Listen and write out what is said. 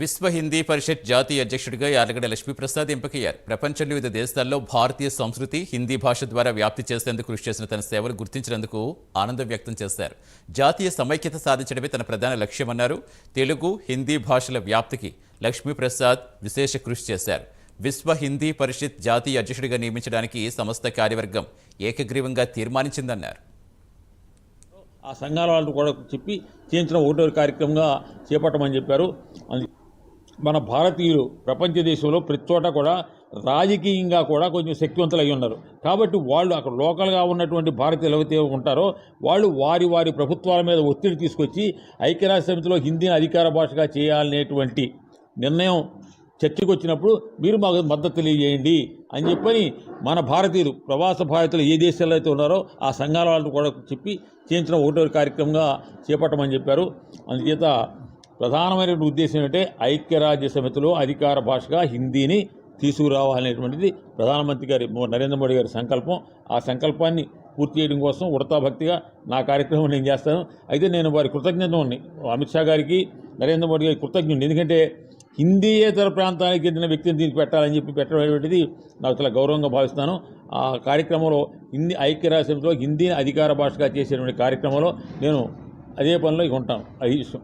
విశ్వ హిందీ పరిషత్ జాతీయ అధ్యక్షుడిగా యార్లగడ్డ లక్ష్మీప్రసాద్ ఎంపికయ్యారు. ప్రపంచంలో వివిధ దేశాల్లో భారతీయ సంస్కృతి హిందీ భాష ద్వారా వ్యాప్తి చేసేందుకు కృషి చేసిన తన సేవలు గుర్తించినందుకు ఆనందం వ్యక్తం చేశారు. జాతీయ సమైక్యత సాధించడమే తన ప్రధాన లక్ష్యమన్నారు. తెలుగు హిందీ భాషల వ్యాప్తికి లక్ష్మీప్రసాద్ విశేష కృషి చేశారు. విశ్వ హిందీ పరిషత్ జాతీయ అధ్యక్షుడిగా నియమించడానికి సంస్థ కార్యవర్గం ఏకగ్రీవంగా తీర్మానించిందన్నారు. ఆ సంఘాల వాళ్ళు కూడా చెప్పి చేయించిన ఒకటో కార్యక్రమంగా చేపట్టమని చెప్పారు. మన భారతీయులు ప్రపంచ దేశంలో ప్రతి చోట కూడా రాజకీయంగా కూడా కొంచెం శక్తివంతులు అయి ఉన్నారు. కాబట్టి వాళ్ళు అక్కడ లోకల్గా ఉన్నటువంటి భారతీయులు ఎవరైతే ఉంటారో వాళ్ళు వారి వారి ప్రభుత్వాల మీద ఒత్తిడి తీసుకొచ్చి ఐక్యరాజ్య సమితిలో హిందీని అధికార భాషగా చేయాలనేటువంటి నిర్ణయం చర్చకు వచ్చినప్పుడు మీరు మాకు మద్దతు తెలియజేయండి అని చెప్పని మన భారతీయులు ప్రవాస భారతీయులు ఏ దేశాల్లో అయితే ఉన్నారో ఆ సంఘాల వాళ్ళని కూడా చెప్పి చేయించిన ఒకటో కార్యక్రమంగా చేపట్టమని చెప్పారు. అందుచేత ప్రధానమైన ఉద్దేశం ఏంటంటే ఐక్యరాజ్య సమితిలో అధికార భాషగా హిందీని తీసుకురావాలనేటువంటిది ప్రధానమంత్రి గారి నరేంద్ర మోడీ గారి సంకల్పం. ఆ సంకల్పాన్ని పూర్తి చేయడం కోసం ఉడతా భక్తిగా నా కార్యక్రమం నేను చేస్తాను. అయితే నేను వారి కృతజ్ఞత అమిత్ షా గారికి నరేంద్ర మోడీ గారికి కృతజ్ఞుడు ఎందుకంటే హిందీయేతర ప్రాంతానికి చెందిన వ్యక్తిని దీనికి పెట్టాలని చెప్పి పెట్టడం అనేటువంటిది నాకు చాలా గౌరవంగా భావిస్తున్నాను. ఆ కార్యక్రమంలో హిందీ ఐక్యరాజ్యంలో హిందీని అధికార భాషగా చేసేటువంటి కార్యక్రమంలో నేను అదే పనిలో ఇక ఉంటాను. అది ఇష్టం